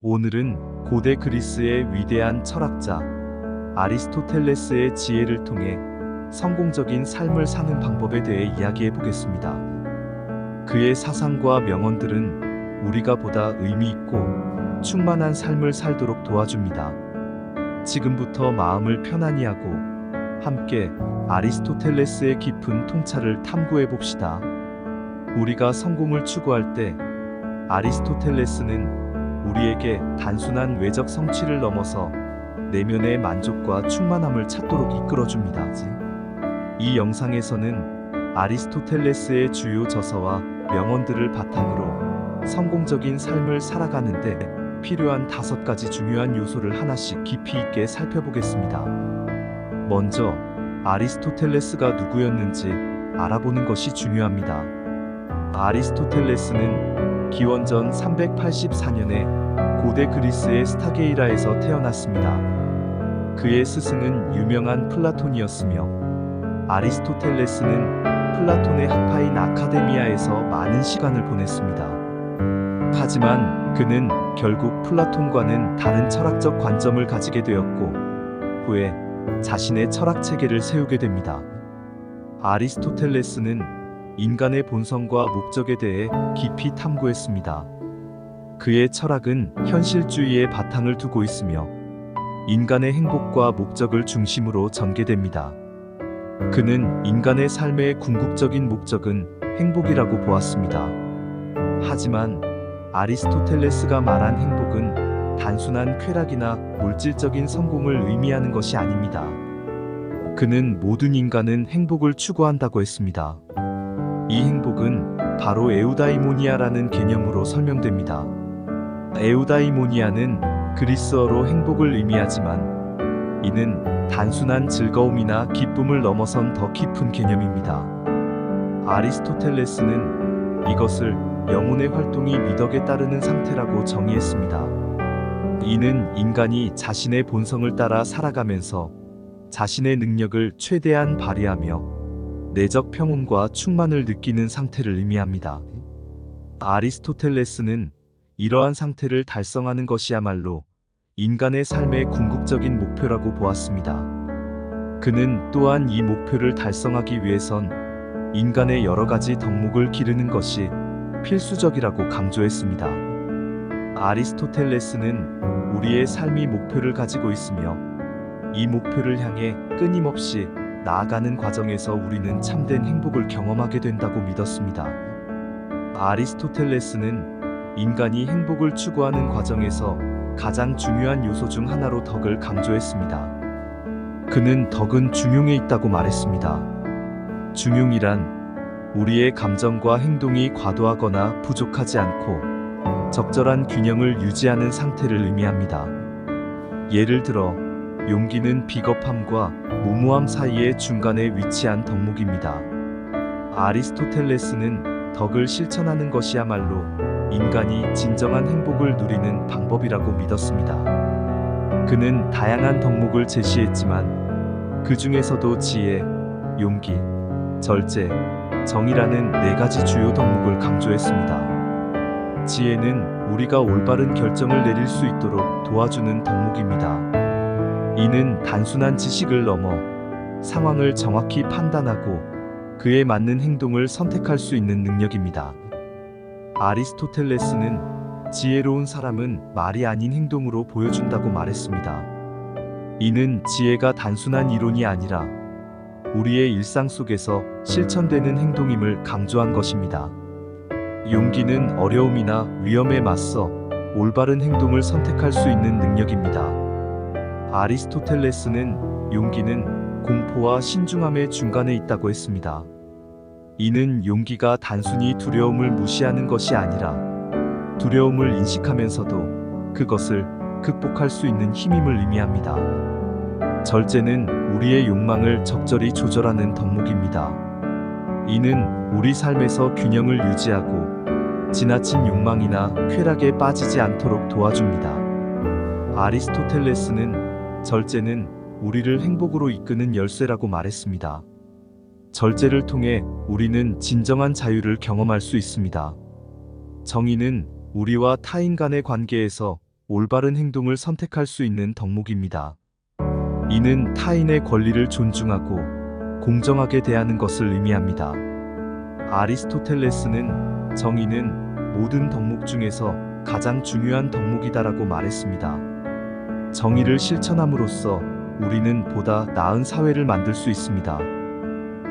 오늘은 고대 그리스의 위대한 철학자 아리스토텔레스의 지혜를 통해 성공적인 삶을 사는 방법에 대해 이야기해 보겠습니다. 그의 사상과 명언들은 우리가 보다 의미 있고 충만한 삶을 살도록 도와줍니다. 지금부터 마음을 편안히 하고 함께 아리스토텔레스의 깊은 통찰을 탐구해 봅시다. 우리가 성공을 추구할 때 아리스토텔레스는 우리에게 단순한 외적 성취를 넘어서 내면의 만족과 충만함을 찾도록 이끌어줍니다. 이 영상에서는 아리스토텔레스의 주요 저서와 명언들을 바탕으로 성공적인 삶을 살아가는데 필요한 다섯 가지 중요한 요소를 하나씩 깊이 있게 살펴보겠습니다. 먼저 아리스토텔레스가 누구였는지 알아보는 것이 중요합니다. 아리스토텔레스는 기원전 384년에 고대 그리스의 스타게이라에서 태어났습니다. 그의 스승은 유명한 플라톤이었으며 아리스토텔레스는 플라톤의 학파인 아카데미아에서 많은 시간을 보냈습니다. 하지만 그는 결국 플라톤과는 다른 철학적 관점을 가지게 되었고 후에 자신의 철학 체계를 세우게 됩니다. 아리스토텔레스는 인간의 본성과 목적에 대해 깊이 탐구했습니다. 그의 철학은 현실주의의 바탕을 두고 있으며 인간의 행복과 목적을 중심으로 전개됩니다. 그는 인간의 삶의 궁극적인 목적은 행복이라고 보았습니다. 하지만 아리스토텔레스가 말한 행복은 단순한 쾌락이나 물질적인 성공을 의미하는 것이 아닙니다. 그는 모든 인간은 행복을 추구한다고 했습니다. 이 행복은 바로 에우다이모니아라는 개념으로 설명됩니다. 에우다이모니아는 그리스어로 행복을 의미하지만 이는 단순한 즐거움이나 기쁨을 넘어선 더 깊은 개념입니다. 아리스토텔레스는 이것을 영혼의 활동이 미덕에 따르는 상태라고 정의했습니다. 이는 인간이 자신의 본성을 따라 살아가면서 자신의 능력을 최대한 발휘하며 내적 평온과 충만을 느끼는 상태를 의미합니다. 아리스토텔레스는 이러한 상태를 달성하는 것이야말로 인간의 삶의 궁극적인 목표라고 보았습니다. 그는 또한 이 목표를 달성하기 위해선 인간의 여러 가지 덕목을 기르는 것이 필수적이라고 강조했습니다. 아리스토텔레스는 우리의 삶이 목표를 가지고 있으며 이 목표를 향해 끊임없이 나아가는 과정에서 우리는 참된 행복을 경험하게 된다고 믿었습니다. 아리스토텔레스는 인간이 행복을 추구하는 과정에서 가장 중요한 요소 중 하나로 덕을 강조했습니다. 그는 덕은 중용에 있다고 말했습니다. 중용이란 우리의 감정과 행동이 과도하거나 부족하지 않고 적절한 균형을 유지하는 상태를 의미합니다. 예를 들어 용기는 비겁함과 무모함 사이의 중간에 위치한 덕목입니다. 아리스토텔레스는 덕을 실천하는 것이야말로 인간이 진정한 행복을 누리는 방법이라고 믿었습니다. 그는 다양한 덕목을 제시했지만 그 중에서도 지혜, 용기, 절제, 정의라는 네 가지 주요 덕목을 강조했습니다. 지혜는 우리가 올바른 결정을 내릴 수 있도록 도와주는 덕목입니다. 이는 단순한 지식을 넘어 상황을 정확히 판단하고 그에 맞는 행동을 선택할 수 있는 능력입니다. 아리스토텔레스는 지혜로운 사람은 말이 아닌 행동으로 보여준다고 말했습니다. 이는 지혜가 단순한 이론이 아니라 우리의 일상 속에서 실천되는 행동임을 강조한 것입니다. 용기는 어려움이나 위험에 맞서 올바른 행동을 선택할 수 있는 능력입니다. 아리스토텔레스는 용기는 공포와 신중함의 중간에 있다고 했습니다. 이는 용기가 단순히 두려움을 무시하는 것이 아니라 두려움을 인식하면서도 그것을 극복할 수 있는 힘임을 의미합니다. 절제는 우리의 욕망을 적절히 조절하는 덕목입니다. 이는 우리 삶에서 균형을 유지하고 지나친 욕망이나 쾌락에 빠지지 않도록 도와줍니다. 아리스토텔레스는 절제는 우리를 행복으로 이끄는 열쇠라고 말했습니다. 절제를 통해 우리는 진정한 자유를 경험할 수 있습니다. 정의는 우리와 타인 간의 관계에서 올바른 행동을 선택할 수 있는 덕목입니다. 이는 타인의 권리를 존중하고 공정하게 대하는 것을 의미합니다. 아리스토텔레스는 정의는 모든 덕목 중에서 가장 중요한 덕목이다라고 말했습니다. 정의를 실천함으로써 우리는 보다 나은 사회를 만들 수 있습니다.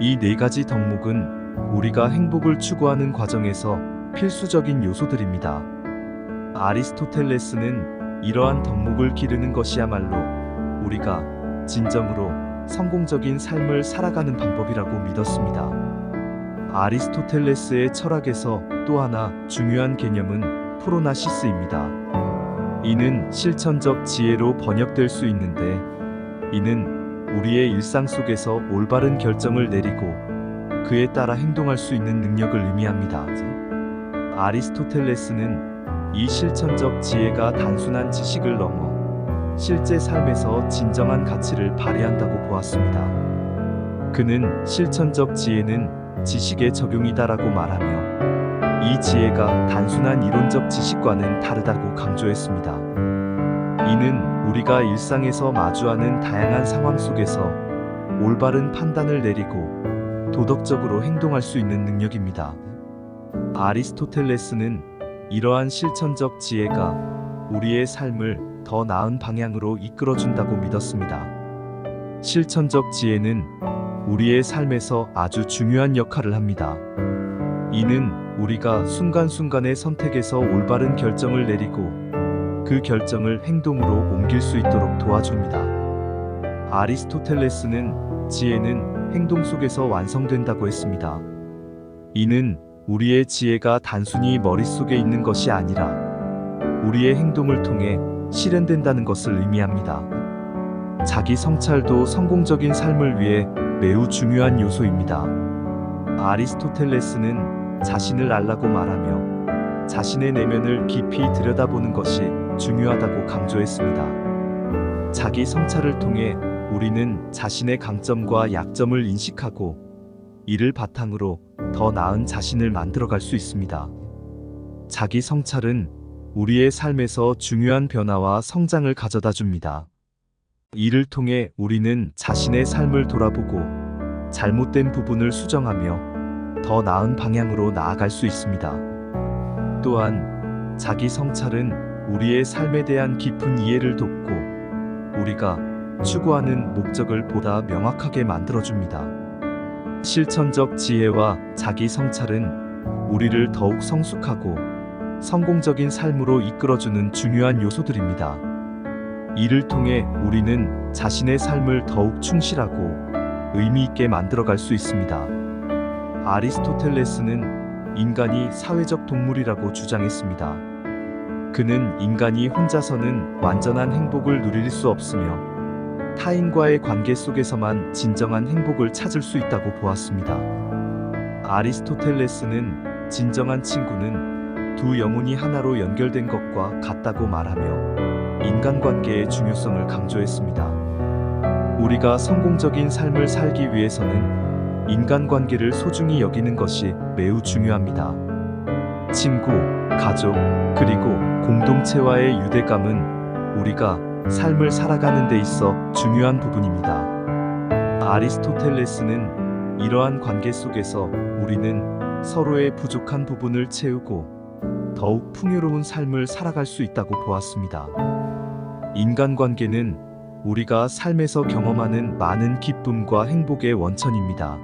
이 네 가지 덕목은 우리가 행복을 추구하는 과정에서 필수적인 요소들입니다. 아리스토텔레스는 이러한 덕목을 기르는 것이야말로 우리가 진정으로 성공적인 삶을 살아가는 방법이라고 믿었습니다. 아리스토텔레스의 철학에서 또 하나 중요한 개념은 프로나시스입니다. 이는 실천적 지혜로 번역될 수 있는데 이는 우리의 일상 속에서 올바른 결정을 내리고 그에 따라 행동할 수 있는 능력을 의미합니다. 아리스토텔레스는 이 실천적 지혜가 단순한 지식을 넘어 실제 삶에서 진정한 가치를 발휘한다고 보았습니다. 그는 실천적 지혜는 지식의 적용이다라고 말하며 이 지혜가 단순한 이론적 지식과는 다르다고 강조했습니다. 이는 우리가 일상에서 마주하는 다양한 상황 속에서 올바른 판단을 내리고 도덕적으로 행동할 수 있는 능력입니다. 아리스토텔레스는 이러한 실천적 지혜가 우리의 삶을 더 나은 방향으로 이끌어준다고 믿었습니다. 실천적 지혜는 우리의 삶에서 아주 중요한 역할을 합니다. 이는 우리가 순간순간의 선택에서 올바른 결정을 내리고 그 결정을 행동으로 옮길 수 있도록 도와줍니다. 아리스토텔레스는 지혜는 행동 속에서 완성된다고 했습니다. 이는 우리의 지혜가 단순히 머릿속에 있는 것이 아니라 우리의 행동을 통해 실현된다는 것을 의미합니다. 자기 성찰도 성공적인 삶을 위해 매우 중요한 요소입니다. 아리스토텔레스는 자신을 알라고 말하며 자신의 내면을 깊이 들여다보는 것이 중요하다고 강조했습니다. 자기 성찰을 통해 우리는 자신의 강점과 약점을 인식하고 이를 바탕으로 더 나은 자신을 만들어갈 수 있습니다. 자기 성찰은 우리의 삶에서 중요한 변화와 성장을 가져다 줍니다. 이를 통해 우리는 자신의 삶을 돌아보고 잘못된 부분을 수정하며 더 나은 방향으로 나아갈 수 있습니다. 또한 자기 성찰은 우리의 삶에 대한 깊은 이해를 돕고 우리가 추구하는 목적을 보다 명확하게 만들어줍니다. 실천적 지혜와 자기 성찰은 우리를 더욱 성숙하고 성공적인 삶으로 이끌어주는 중요한 요소들입니다. 이를 통해 우리는 자신의 삶을 더욱 충실하고 의미 있게 만들어갈 수 있습니다. 아리스토텔레스는 인간이 사회적 동물이라고 주장했습니다. 그는 인간이 혼자서는 완전한 행복을 누릴 수 없으며 타인과의 관계 속에서만 진정한 행복을 찾을 수 있다고 보았습니다. 아리스토텔레스는 진정한 친구는 두 영혼이 하나로 연결된 것과 같다고 말하며 인간관계의 중요성을 강조했습니다. 우리가 성공적인 삶을 살기 위해서는 인간관계를 소중히 여기는 것이 매우 중요합니다. 친구, 가족, 그리고 공동체와의 유대감은 우리가 삶을 살아가는 데 있어 중요한 부분입니다. 아리스토텔레스는 이러한 관계 속에서 우리는 서로의 부족한 부분을 채우고 더욱 풍요로운 삶을 살아갈 수 있다고 보았습니다. 인간관계는 우리가 삶에서 경험하는 많은 기쁨과 행복의 원천입니다.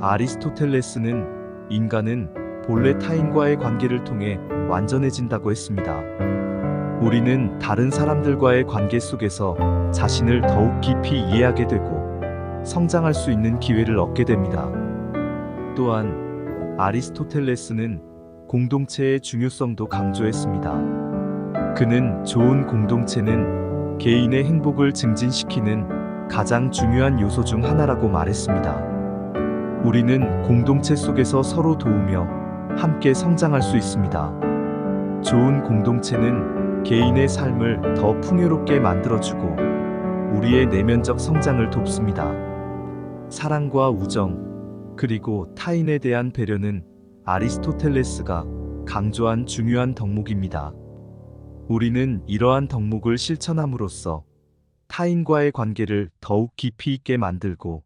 아리스토텔레스는 인간은 본래 타인과의 관계를 통해 완전해진다고 했습니다. 우리는 다른 사람들과의 관계 속에서 자신을 더욱 깊이 이해하게 되고 성장할 수 있는 기회를 얻게 됩니다. 또한 아리스토텔레스는 공동체의 중요성도 강조했습니다. 그는 좋은 공동체는 개인의 행복을 증진시키는 가장 중요한 요소 중 하나라고 말했습니다. 우리는 공동체 속에서 서로 도우며 함께 성장할 수 있습니다. 좋은 공동체는 개인의 삶을 더 풍요롭게 만들어주고 우리의 내면적 성장을 돕습니다. 사랑과 우정, 그리고 타인에 대한 배려는 아리스토텔레스가 강조한 중요한 덕목입니다. 우리는 이러한 덕목을 실천함으로써 타인과의 관계를 더욱 깊이 있게 만들고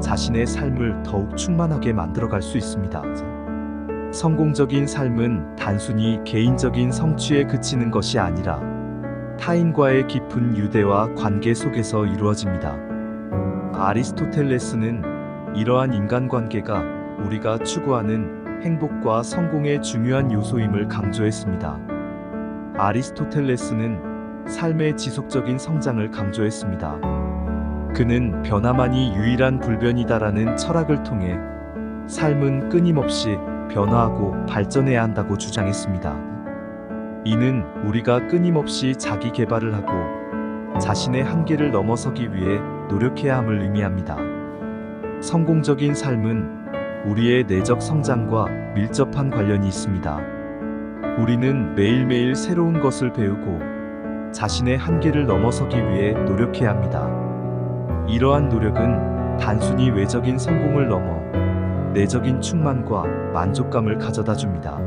자신의 삶을 더욱 충만하게 만들어갈 수 있습니다. 성공적인 삶은 단순히 개인적인 성취에 그치는 것이 아니라 타인과의 깊은 유대와 관계 속에서 이루어집니다. 아리스토텔레스는 이러한 인간관계가 우리가 추구하는 행복과 성공의 중요한 요소임을 강조했습니다. 아리스토텔레스는 삶의 지속적인 성장을 강조했습니다. 그는 변화만이 유일한 불변이다라는 철학을 통해 삶은 끊임없이 변화하고 발전해야 한다고 주장했습니다. 이는 우리가 끊임없이 자기 개발을 하고 자신의 한계를 넘어서기 위해 노력해야 함을 의미합니다. 성공적인 삶은 우리의 내적 성장과 밀접한 관련이 있습니다. 우리는 매일매일 새로운 것을 배우고 자신의 한계를 넘어서기 위해 노력해야 합니다. 이러한 노력은 단순히 외적인 성공을 넘어 내적인 충만과 만족감을 가져다 줍니다.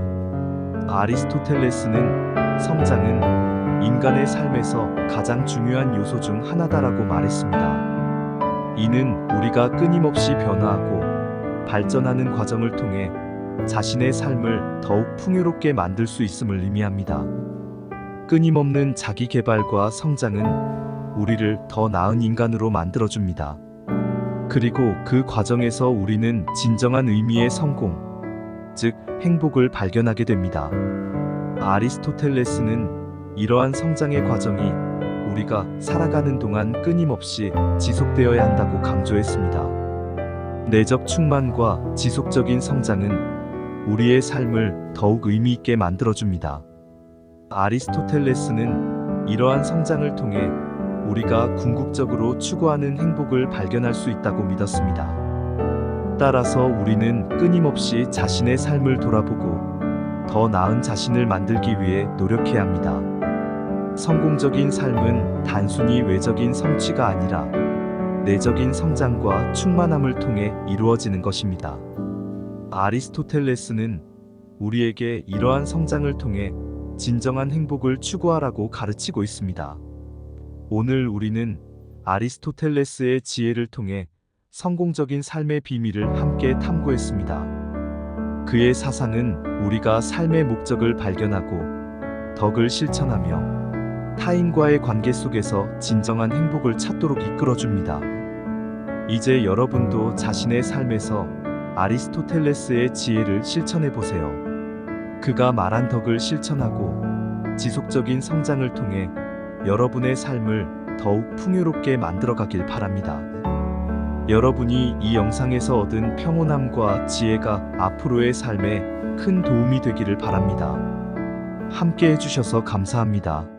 아리스토텔레스는 성장은 인간의 삶에서 가장 중요한 요소 중 하나다라고 말했습니다. 이는 우리가 끊임없이 변화하고 발전하는 과정을 통해 자신의 삶을 더욱 풍요롭게 만들 수 있음을 의미합니다. 끊임없는 자기 개발과 성장은 우리를 더 나은 인간으로 만들어줍니다. 그리고 그 과정에서 우리는 진정한 의미의 성공, 즉 행복을 발견하게 됩니다. 아리스토텔레스는 이러한 성장의 과정이 우리가 살아가는 동안 끊임없이 지속되어야 한다고 강조했습니다. 내적 충만과 지속적인 성장은 우리의 삶을 더욱 의미 있게 만들어줍니다. 아리스토텔레스는 이러한 성장을 통해 우리가 궁극적으로 추구하는 행복을 발견할 수 있다고 믿었습니다. 따라서 우리는 끊임없이 자신의 삶을 돌아보고 더 나은 자신을 만들기 위해 노력해야 합니다. 성공적인 삶은 단순히 외적인 성취가 아니라 내적인 성장과 충만함을 통해 이루어지는 것입니다. 아리스토텔레스는 우리에게 이러한 성장을 통해 진정한 행복을 추구하라고 가르치고 있습니다. 오늘 우리는 아리스토텔레스의 지혜를 통해 성공적인 삶의 비밀을 함께 탐구했습니다. 그의 사상은 우리가 삶의 목적을 발견하고 덕을 실천하며 타인과의 관계 속에서 진정한 행복을 찾도록 이끌어줍니다. 이제 여러분도 자신의 삶에서 아리스토텔레스의 지혜를 실천해 보세요. 그가 말한 덕을 실천하고 지속적인 성장을 통해 여러분의 삶을 더욱 풍요롭게 만들어 가길 바랍니다. 여러분이 이 영상에서 얻은 평온함과 지혜가 앞으로의 삶에 큰 도움이 되기를 바랍니다. 함께 해주셔서 감사합니다.